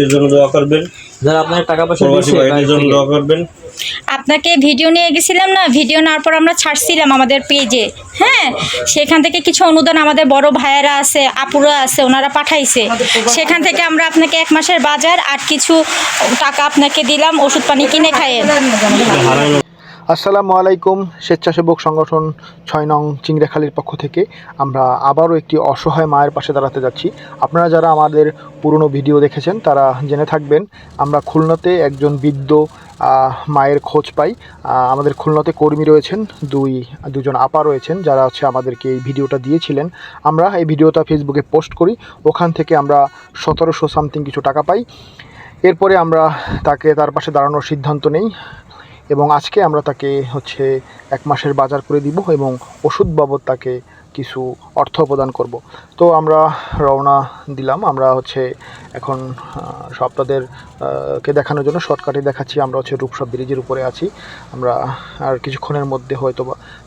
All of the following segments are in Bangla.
এর জন্য দোয়া করবেন। যারা আপনার টাকা পয়সা প্রবাসী ভাইদের জন্য দোয়া। করবেন। আপনাকে ভিডিও নিয়ে গেছিলাম না? ভিডিও নেওয়ার পর আমরা ছাড়ছিলাম আমাদের পেজে হ্যাঁ? সেখান থেকে কিছু অনুদান আমাদের বড় ভাইয়েরা আছে আপুরা আছে ওনারা পাঠাইছে। সেখান থেকে আমরা আপনাকে এক মাসের বাজার আর কিছু টাকা আপনাকে দিলাম ওষুধ পানি কিনে হারানো আসসালামু আলাইকুম, স্বেচ্ছাসেবক সংগঠন ছয় নং চিংড়াখালির পক্ষ থেকে। আমরা আবারও একটি অসহায় মায়ের পাশে দাঁড়াতে যাচ্ছি। আপনারা যারা আমাদের পুরনো ভিডিও দেখেছেন, তারা জেনে থাকবেন, আমরা খুলনাতে একজন বৃদ্ধ মায়ের খোঁজ পাই। আমাদের খুলনাতে কর্মী রয়েছেন, দুই, দুজন আপা রয়েছেন, যারা হচ্ছে আমাদেরকে এই ভিডিওটা দিয়েছিলেন। আমরা এই ভিডিওটা ফেসবুকে পোস্ট করি, ওখান থেকে আমরা সতেরোশো সামথিং কিছু টাকা পাই। এরপরে আমরা তাকে তার পাশে দাঁড়ানোর সিদ্ধান্ত নেই। এবং আজকে আমরা তাকে হচ্ছে এক মাসের বাজার করে দিব এবং ওষুধ বাবদ তাকে কিছু অর্থ প্রদান করব। তো আমরা রওনা দিলাম, আমরা হচ্ছে এখন আপনাদের কে দেখানোর জন্য শর্টকাটে দেখাচ্ছি, আমরা হচ্ছে রূপসা ব্রিজের উপরে আছি। আমরা আর কিছুক্ষণের মধ্যে হয়তো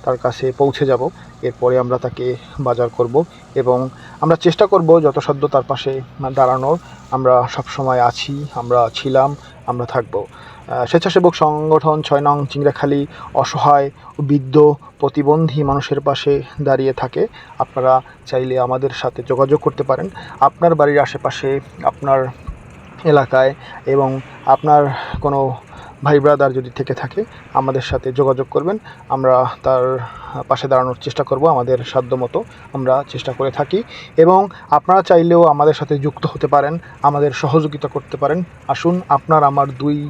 তার কাছে পৌঁছে যাব, এরপরে আমরা তাকে বাজার করব এবং আমরা চেষ্টা করব যথাসাধ্য তার পাশে দাঁড়ানোর। আমরা সব সময় আছি, আমরা ছিলাম, আমরা থাকব। স্বেচ্ছাসেবক সংগঠন ছয় নং চিংড়াখালি অসহায় বৃদ্ধ প্রতিবন্ধী মানুষের পাশে দাঁড়িয়ে থাকে। আপনারা চাইলে আমাদের সাথে যোগাযোগ করতে পারেন। আপনার বাড়ির আশেপাশে, আপনার এলাকায় এবং আপনার কোনো ভাই ব্রাদার যদি থেকে থাকে, আমাদের সাথে যোগাযোগ করবেন। আমরা তার পাশে দাঁড়ানোর চেষ্টা করব, আমাদের সাধ্যমতো আমরা চেষ্টা করে থাকি। এবং আপনারা চাইলেও আমাদের সাথে যুক্ত হতে পারেন, আমাদের সহযোগিতা করতে পারেন। আসুন, আপনার, আমার দুই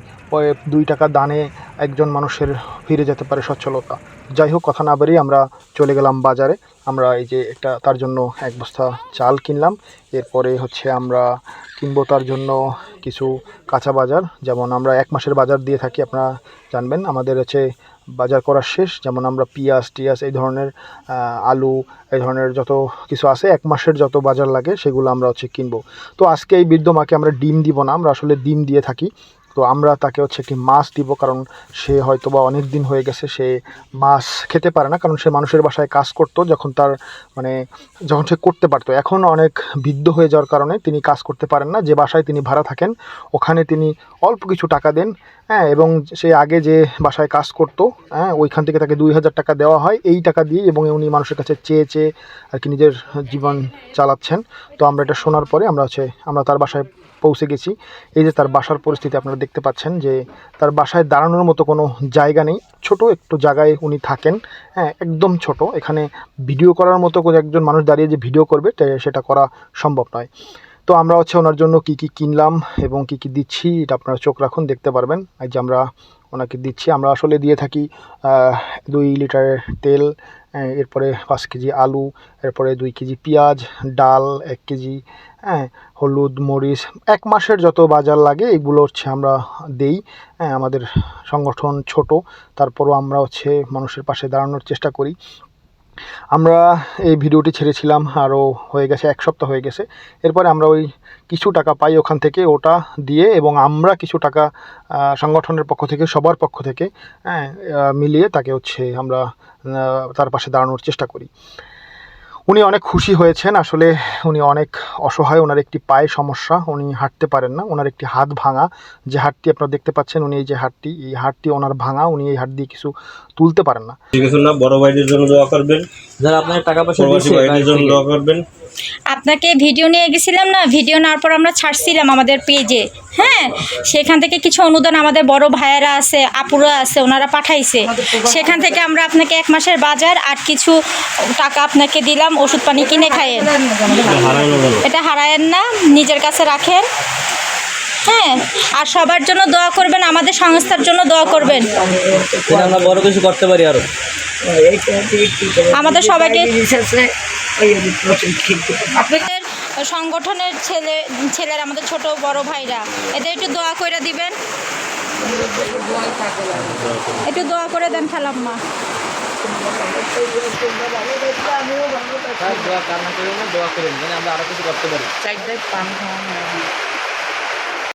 দুই টাকা দানে একজন মানুষের ফিরে যেতে পারে সচ্ছলতা। যাই হোক, কথা না বেরিয়ে আমরা চলে গেলাম বাজারে। আমরা এই যে একটা তার জন্য এক বস্তা চাল কিনলাম। এরপরে হচ্ছে আমরা কিনবো তার জন্য কিছু কাঁচা বাজার। যেমন আমরা এক মাসের বাজার দিয়ে থাকি, আপনারা জানবেন। আমাদের হচ্ছে বাজার করা শেষ। যেমন আমরা পিঁয়াজ, টিয়াজ এই ধরনের আলু এই ধরনের যত কিছু আছে, এক মাসের যত বাজার লাগে, সেগুলো আমরা হচ্ছে কিনবো। তো আজকে এই বৃদ্ধ মাকে আমরা ডিম দিব না। আমরা আসলে ডিম দিয়ে থাকি। তো আমরা তাকে হচ্ছে একটি মাছ দিব, কারণ সে হয়তো বা অনেক দিন হয়ে গেছে, সে মাছ খেতে পারে না, কারণ সে মানুষের বাসায় কাজ করতো, যখন তার মানে যখন সে করতে পারতো। এখন অনেক বৃদ্ধ হয়ে যাওয়ার কারণে তিনি কাজ করতে পারেন না, যে বাসায় তিনি ভাড়া থাকেন, ওখানে তিনি অল্প কিছু টাকা দেন হ্যাঁ এবং সে আগে যে বাসায় কাজ করতো হ্যাঁ ওইখান থেকে তাকে দুই হাজার টাকা দেওয়া হয়, এই টাকা দিয়ে, এবং উনি মানুষের কাছে চেয়ে চেয়ে আর কি নিজের জীবন চালাচ্ছেন। তো আমরা এটা শোনার পরে আমরা হচ্ছে, আমরা তার বাসায় পৌঁছে গেছি। এই যে তার বাসার পরিস্থিতি আপনারা দেখতে পাচ্ছেন যে তার বাসায় দাঁড়ানোর মতো কোনো জায়গা নেই। ছোট একটু জায়গায় উনি থাকেন। হ্যাঁ একদম ছোট। এখানে ভিডিও করার মতো একজন মানুষ দাঁড়িয়ে যে ভিডিও করবে সেটা করা সম্ভব নয়। তো আমরা হচ্ছে ওনার জন্য কি কি কিনলাম এবং কি কি দিচ্ছি, এটা আপনারা চোখ রাখুন, দেখতে পারবেন। এই যে আমরা ওনাকে দিচ্ছি। আমরা আসলে দিয়ে থাকি দুই লিটারের তেল এরপরে পাঁচ কেজি আলু, এরপরে দুই কেজি পেঁয়াজ, ডাল, এক কেজি হ্যাঁ হলুদ, মরিচ, এক মাসের যত বাজার লাগে এগুলো হচ্ছে আমরা দেই হ্যাঁ আমাদের সংগঠন ছোট, তারপরও আমরা হচ্ছে মানুষের পাশে দাঁড়ানোর চেষ্টা করি। আমরা এই ভিডিওটি ছেড়েছিলাম, আরও হয়ে গেছে, এক সপ্তাহ হয়ে গেছে। এরপরে আমরা ওই কিছু টাকা পাই ওখান থেকে, ওটা দিয়ে এবং আমরা কিছু টাকা সংগঠনের পক্ষ থেকে, সবার পক্ষ থেকে হ্যাঁ মিলিয়ে তাকে হচ্ছে আমরা তার পাশে দাঁড়ানোর চেষ্টা করি। উনি অনেক খুশি হয়েছেন। আসলে উনি অনেক অসহায়, ওনার একটি পায়ে সমস্যা, উনি হাঁটতে পারেন না, ওনার একটি হাত ভাঙা। যে হাতটি আপনারা দেখতে পাচ্ছেন, উনি এই যে হাতটি এই হাতটি ওনার ভাঙা, উনি এই হাত দিয়ে কিছু তুলতে পারেন না। না, বড় ভাইদের জন্য দোয়া করবেন। যারা আপনার টাকা পয়সা। করবেন। আপনাকে ভিডিও নিয়ে গেছিলাম না? ভিডিও নেওয়ার পর আমরা ছাড়ছিলাম আমাদের পেজে। হ্যাঁ? সেখান থেকে কিছু অনুদান আমাদের বড় ভাইয়েরা আছে আপুরা আছে ওনারা পাঠাইছে। সেখান থেকে আমরা আপনাকে এক মাসের বাজার আর কিছু টাকা আপনাকে দিলাম ওষুধ পানি কিনে খাইয়েন এটা হারায়েন না নিজের কাছে রাখেন। হ্যাঁ? আর সবার জন্য দোয়া করবেন আমাদের সংস্থার জন্য দোয়া করবেন। আমরা বড় কিছু করতে পারি আরও। আমাদের সবাইকে আপনাদের সংগঠনের ছেলে ছেলের আমাদের ছোট বড় ভাইরা এদের একটু দোয়া করে দিবেন? একটু দোয়া করে দেন খালাম্মা। দোয়া কান্না করেন দোয়া করেন আমরা আরও কিছু করতে পারি। চারটায় পান খাওয়া